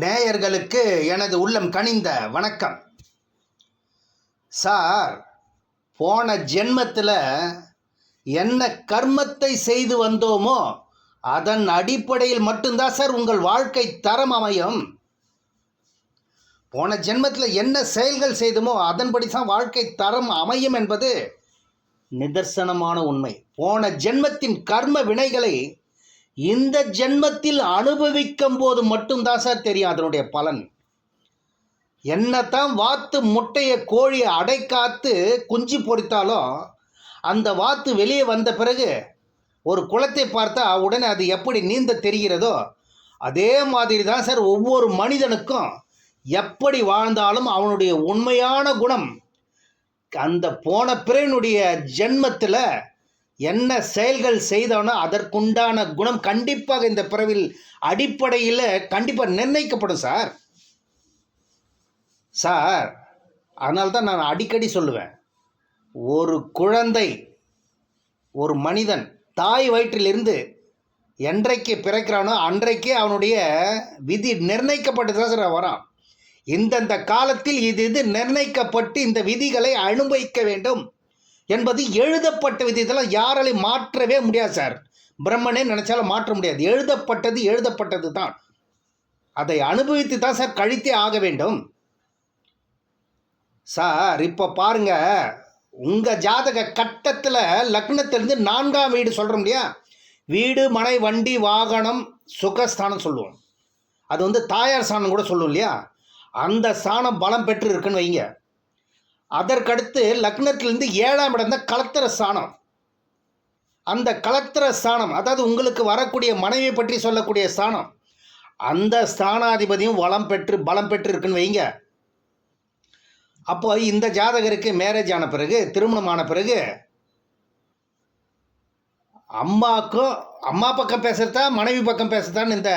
நேயர்களுக்கு எனது உள்ளம் கனிந்த வணக்கம். சார் போன ஜென்மத்தில் என்ன கர்மத்தை செய்து வந்தோமோ அதன் அடிப்படையில் மட்டும்தான் சார் உங்கள் வாழ்க்கை தரம் அமையும். போன ஜென்மத்தில் என்ன செயல்கள் செய்தோமோ அதன்படி தான் வாழ்க்கை தரம் அமையும் என்பது நிதர்சனமான உண்மை. போன ஜென்மத்தின் கர்ம வினைகளை இந்த ஜென்மத்தில் அனுபவிக்கும் போது மட்டும்தான் சார் தெரியும் அதனுடைய பலன். என்னத்தான் வாத்து முட்டையை கோழியை அடைக்காத்து குஞ்சு பொறித்தாலும் அந்த வாத்து வெளியே வந்த பிறகு ஒரு குளத்தை பார்த்தா உடனே அது எப்படி நீந்த தெரிகிறதோ அதே மாதிரி தான் சார் ஒவ்வொரு மனிதனுக்கும் எப்படி வாழ்ந்தாலும் அவனுடைய உண்மையான குணம் அந்த போன பிறனுடைய ஜென்மத்தில் என்ன செயல்கள் செய்தானோ அதற்குண்டான குணம் கண்டிப்பாக இந்த பிறவில் அடிப்படையில் கண்டிப்பாக நிர்ணயிக்கப்படும் சார். சார் அதனால தான் நான் அடிக்கடி சொல்லுவேன். ஒரு குழந்தை ஒரு மனிதன் தாய் வயிற்றிலிருந்து என்றைக்கு பிறக்கிறானோ அன்றைக்கே அவனுடைய விதி நிர்ணயிக்கப்பட்டு தான் சார் வரான். இந்தந்த காலத்தில் இது இது நிர்ணயிக்கப்பட்டு இந்த விதிகளை அனுபவிக்க வேண்டும். என்பது எழுதப்பட்ட விதத்தில் யாராலையும் மாற்றவே முடியாது சார். பிரம்மனே நினைச்சாலும் மாற்ற முடியாது. எழுதப்பட்டது எழுதப்பட்டது தான். அதை அனுபவித்து தான் சார் கழித்தே ஆக வேண்டும். சார் இப்போ பாருங்க. உங்கள் ஜாதக கட்டத்தில் லக்னத்திலிருந்து நான்காம் வீடு சொல்கிறோம் இல்லையா? வீடு மனை வண்டி வாகனம் சுகஸ்தானம் சொல்லுவோம். அது வந்து தாயார் ஸ்தானம் கூட சொல்லுவோம் இல்லையா? அந்த ஸ்தானம் பலம் பெற்று இருக்குன்னு வைங்க. அதற்கடுத்து லக்னத்திலிருந்து ஏழாம் இடம் தான் கலத்திர சாணம் அந்த கலத்திர ஸ்தானம் அதாவது உங்களுக்கு வரக்கூடிய மனைவி பற்றி சொல்லக்கூடிய ஸ்தானம் அந்த ஸ்தானாதிபதியும் வளம் பெற்று பலம் பெற்று இருக்குன்னு வைங்க. அப்போ இந்த ஜாதகருக்கு மேரேஜ் ஆன பிறகு திருமணம் ஆன பிறகு அம்மாக்கும் அம்மா பக்கம் பேசுகிறதா மனைவி பக்கம் பேசுகிறதான்னு இந்த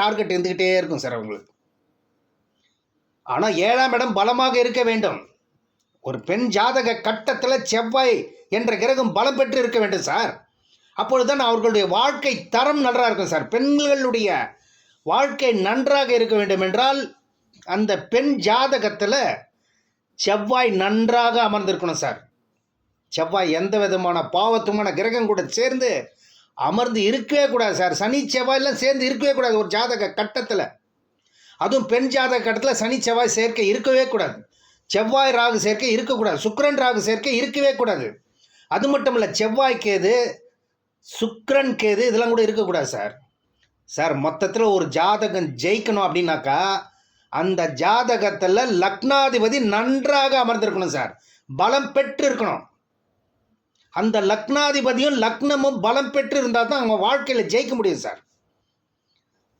டார்கெட் இருந்துக்கிட்டே இருக்கும் சார் அவங்களுக்கு. ஆனால் ஏழாம் இடம் பலமாக இருக்க வேண்டும். ஒரு பெண் ஜாதக கட்டத்தில் செவ்வாய் என்ற கிரகம் பலம் பெற்று இருக்க வேண்டும் சார். அப்பொழுதுதான் அவர்களுடைய வாழ்க்கை தரம் நன்றாக இருக்கும் சார். பெண்களுடைய வாழ்க்கை நன்றாக இருக்க வேண்டும் என்றால் அந்த பெண் ஜாதகத்தில் செவ்வாய் நன்றாக அமர்ந்திருக்கணும் சார். செவ்வாய் எந்த விதமான பாவத்துமான கிரகம் கூட சேர்ந்து அமர்ந்து இருக்கவே கூடாது சார். சனி செவ்வாயெல்லாம் சேர்ந்து இருக்கவே கூடாது ஒரு ஜாதக கட்டத்தில். அதுவும் பெண் ஜாதக கட்டத்தில் சனி செவ்வாய் சேர்க்கை இருக்கவே கூடாது. செவ்வாய் ராகு சேர்க்கை இருக்கக்கூடாது. சுக்கரன் ராகு சேர்க்கை இருக்கவே கூடாது. அது மட்டும் இல்லை செவ்வாய் கேது சுக்கரன் கேது இதெல்லாம் கூட இருக்கக்கூடாது சார். சார் மொத்தத்தில் ஒரு ஜாதகம் ஜெயிக்கணும் அப்படின்னாக்கா அந்த ஜாதகத்தில் லக்னாதிபதி நன்றாக அமர்ந்திருக்கணும் சார். பலம் பெற்று இருக்கணும் அந்த லக்னாதிபதியும் லக்னமும் பலம் பெற்று இருந்தால் தான் அவங்க வாழ்க்கையில் ஜெயிக்க முடியும் சார்.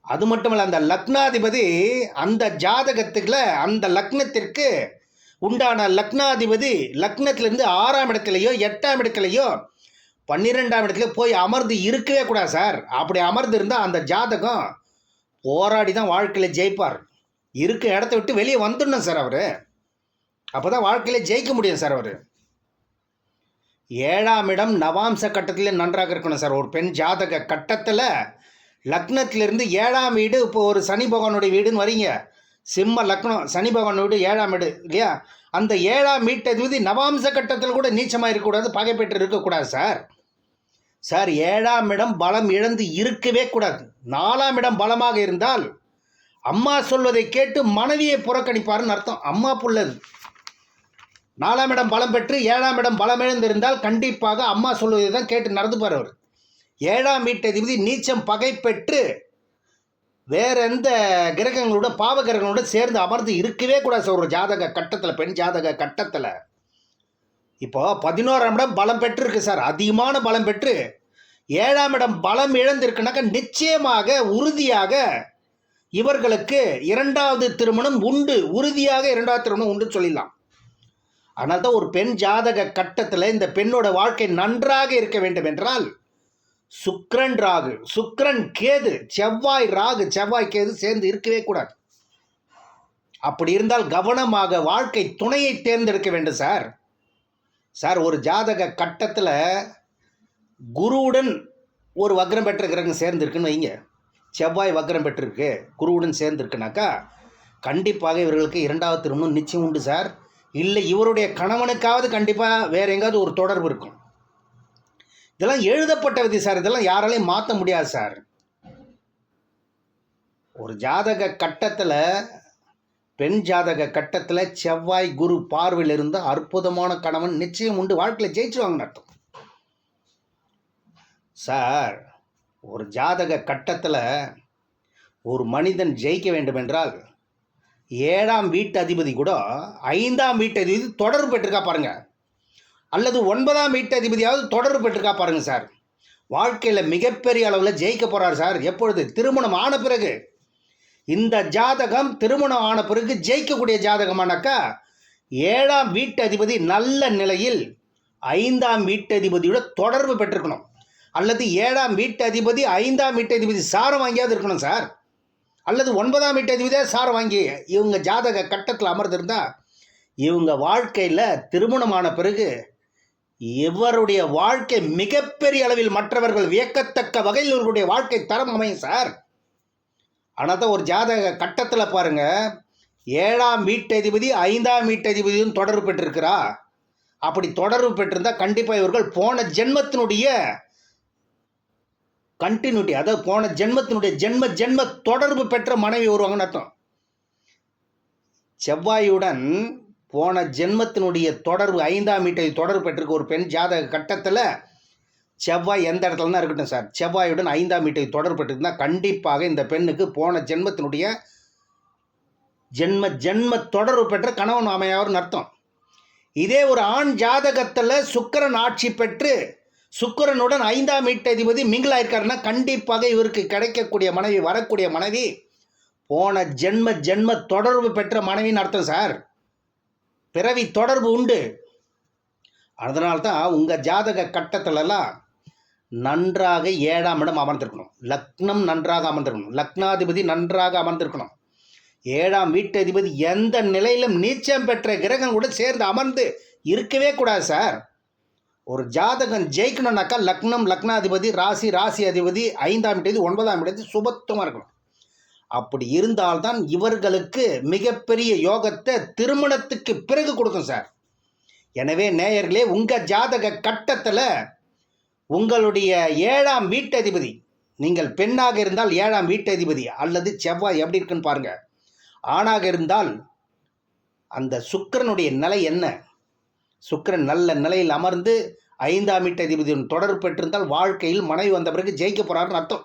அது மட்டும் இல்லை அந்த லக்னாதிபதி அந்த ஜாதகத்துக்குள்ள அந்த லக்னத்திற்கு உண்டான லக்னாதிபதி லக்னத்திலிருந்து ஆறாம் இடத்துலையோ எட்டாம் இடத்துலையோ பன்னிரெண்டாம் இடத்துல போய் அமர்ந்து இருக்கவே கூடாது சார். அப்படி அமர்ந்து இருந்தால் அந்த ஜாதகம் போராடி தான் வாழ்க்கையில் ஜெயிப்பார். இருக்க இடத்த விட்டு வெளியே வந்துடணும் சார் அவர். அப்போ தான் வாழ்க்கையில் ஜெயிக்க முடியும் சார் அவர். ஏழாம் இடம் நவாம்ச கட்டத்தில் நன்றாக இருக்கணும் சார். ஒரு பெண் ஜாதக கட்டத்தில் லக்னத்திலிருந்து ஏழாம் வீடு இப்போ ஒரு சனி பகவானுடைய வீடுன்னு வரீங்க. சிம்ம லக்னம் சனி பகவான் வீடு ஏழாம் வீடு இல்லையா? அந்த ஏழாம் வீட்டதிபதி நவாம்ச கட்டத்தில் கூட நீச்சமாக இருக்கக்கூடாது பகை பெற்று இருக்கக்கூடாது சார். சார் ஏழாம் இடம் பலம் இழந்து இருக்கவே கூடாது. நாலாம் இடம் பலமாக இருந்தால் அம்மா சொல்வதை கேட்டு மனைவியை புறக்கணிப்பாருன்னு அர்த்தம். அம்மா புள்ளது. நாலாம் இடம் பலம் பெற்று ஏழாம் இடம் பலம் இழந்திருந்தால் கண்டிப்பாக அம்மா சொல்வதை தான் கேட்டு நடந்துப்பார் அவர். ஏழாம் வீட்டதிபதி நீச்சம் பகை பெற்று வேற எந்த கிரகங்களோட பாவ கிரகங்களோட சேர்ந்து அமர்ந்து இருக்கவே கூடாது சார். ஒரு ஜாதக கட்டத்தில் பெண் ஜாதக கட்டத்தில். இப்போ பதினோராம் இடம் பலம் பெற்றிருக்கு சார். அதிகமான பலம் பெற்று ஏழாம் இடம் பலம் இழந்திருக்குனாக்கா நிச்சயமாக உறுதியாக இவர்களுக்கு இரண்டாவது திருமணம் உண்டு. உறுதியாக இரண்டாவது திருமணம் உண்டு சொல்லிடலாம். ஆனால் தான் ஒரு பெண் ஜாதக கட்டத்தில் இந்த பெண்ணோட வாழ்க்கை நன்றாக இருக்க வேண்டும் என்றால் சுக்ரன் ராகு சுக்ரன் கேது செவ்வாய் ராகு செவ்வாய் கேது சேர்ந்து இருக்கவே கூடாது. அப்படி இருந்தால் கவனமாக வாழ்க்கை துணையை தேர்ந்தெடுக்க வேண்டும் சார். சார் ஒரு ஜாதக கட்டத்தில் குருவுடன் ஒரு வக்ரம் பெற்ற கிரகம் சேர்ந்துருக்குன்னு வைங்க. செவ்வாய் வக்ரம் பெற்றிருக்கு குருவுடன் சேர்ந்துருக்குனாக்கா கண்டிப்பாக இவர்களுக்கு இரண்டாவது திருமணம் நிச்சயம் உண்டு சார். இல்லை இவருடைய கணவனுக்காவது கண்டிப்பாக வேறு எங்காவது ஒரு தொடர்பு இருக்கும். இதெல்லாம் எழுதப்பட்ட விதி சார். இதெல்லாம் யாராலையும் மாற்ற முடியாது சார். ஒரு ஜாதக கட்டத்தில் பெண் ஜாதக கட்டத்தில் செவ்வாய் குரு பார்வையில் இருந்த அற்புதமான கணவன் நிச்சயம் உண்டு. வாழ்க்கையில் ஜெயிச்சுவாங்கன்னு அர்த்தம். சார் ஒரு ஜாதக கட்டத்தில் ஒரு மனிதன் ஜெயிக்க வேண்டும் என்றால் ஏழாம் வீட்டு அதிபதி கூட ஐந்தாம் வீட்டு அதிபதி தொடர்பு பெற்றிருக்கா பாருங்கள் அல்லது ஒன்பதாம் வீட்டு அதிபதியாவது தொடர்பு பெற்றிருக்கா பாருங்கள் சார். வாழ்க்கையில் மிகப்பெரிய அளவில் ஜெயிக்க போகிறார் சார். எப்பொழுது? திருமணம் ஆன பிறகு. இந்த ஜாதகம் திருமணம் ஆன பிறகு ஜெயிக்கக்கூடிய ஜாதகமானாக்கா ஏழாம் வீட்டு அதிபதி நல்ல நிலையில் ஐந்தாம் வீட்டு அதிபதியோட தொடர்பு பெற்றிருக்கணும். அல்லது ஏழாம் வீட்டு அதிபதி ஐந்தாம் வீட்டு அதிபதி சாரம் வாங்கியாவது இருக்கணும் சார். அல்லது ஒன்பதாம் வீட்டு அதிபதியே சாரம் வாங்கி இவங்க ஜாதக கட்டத்தில் அமர்ந்திருந்தால் இவங்க வாழ்க்கையில் திருமணமான பிறகு இவருடைய வாழ்க்கை மிகப்பெரிய அளவில் மற்றவர்கள் வியக்கத்தக்க வகையில் இவருடைய வாழ்க்கை தரம் அமையும் சார் ஆனால் தான் ஒரு ஜாதக கட்டத்தில் பாருங்க. ஏழாம் வீட்டதிபதி ஐந்தாம் வீட்டதிபதியும் தொடர்பு பெற்றிருக்கிறா. அப்படி தொடர்பு பெற்றிருந்தால் கண்டிப்பாக இவர்கள் போன ஜென்மத்தினுடைய கண்டினியூட்டி அதாவது போன ஜென்மத்தினுடைய ஜென்ம ஜென்ம தொடர்பு பெற்ற மனைவி வருவாங்கன்னு அர்த்தம். செவ்வாயுடன் போன ஜென்மத்தினுடைய தொடர்பு ஐந்தாம் வீட்டை தொடர்பு பெற்றிருக்க ஒரு பெண் ஜாதக கட்டத்தில் செவ்வாய் எந்த இடத்துல தான் இருக்கட்டும் சார். செவ்வாயுடன் ஐந்தாம் வீட்டை தொடர்பு பெற்றிருந்தா கண்டிப்பாக இந்த பெண்ணுக்கு போன ஜென்மத்தினுடைய ஜென்ம ஜென்ம தொடர்பு பெற்ற கணவன் அமையாவர்னு அர்த்தம். இதே ஒரு ஆண் ஜாதகத்தில் சுக்கிரன் ஆட்சி பெற்று சுக்கிரனுடன் ஐந்தாம் வீட்டதிபதி மிங்கிள் ஆயிருக்காருன்னா கண்டிப்பாக இவருக்கு கிடைக்கக்கூடிய மனைவி வரக்கூடிய மனைவி போன ஜென்ம ஜென்ம தொடர்பு பெற்ற மனைவின்னு அர்த்தம் சார். பிறவி தொடர்பு உண்டு. அதனால்தான் உங்கள் ஜாதக கட்டத்திலலாம் நன்றாக ஏழாம் இடம் அமர்ந்திருக்கணும். லக்னம் நன்றாக அமர்ந்திருக்கணும். லக்னாதிபதி நன்றாக அமர்ந்திருக்கணும். ஏழாம் வீட்டதிபதி எந்த நிலையிலும் நீச்சம் பெற்ற கிரகம் கூட சேர்ந்து அமர்ந்து இருக்கவே கூடாது சார். ஒரு ஜாதகம் ஜெயிக்கணும்னாக்கா லக்னம் லக்னாதிபதி ராசி ராசி அதிபதி ஐந்தாம் இடத்து ஒன்பதாம் இடத்து சுபத்துவமாக இருக்கணும். அப்படி இருந்தால்தான் இவர்களுக்கு மிகப்பெரிய யோகத்தை திருமணத்துக்கு பிறகு கொடுக்கும் சார். எனவே நேயர்களே உங்கள் ஜாதக கட்டத்தில் உங்களுடைய ஏழாம் வீட்டதிபதி நீங்கள் பெண்ணாக இருந்தால் ஏழாம் வீட்டதிபதி அல்லது செவ்வாய் எப்படி இருக்குன்னு பாருங்கள் ஆணாக இருந்தால் அந்த சுக்கிரனுடைய நிலை என்ன? சுக்கிரன் நல்ல நிலையில் அமர்ந்து ஐந்தாம் வீட்டதிபதியுடன் தொடர்பு பெற்றிருந்தால் வாழ்க்கையில் மனைவி வந்த பிறகு ஜெயிக்க போகிறாருன்னு அர்த்தம்.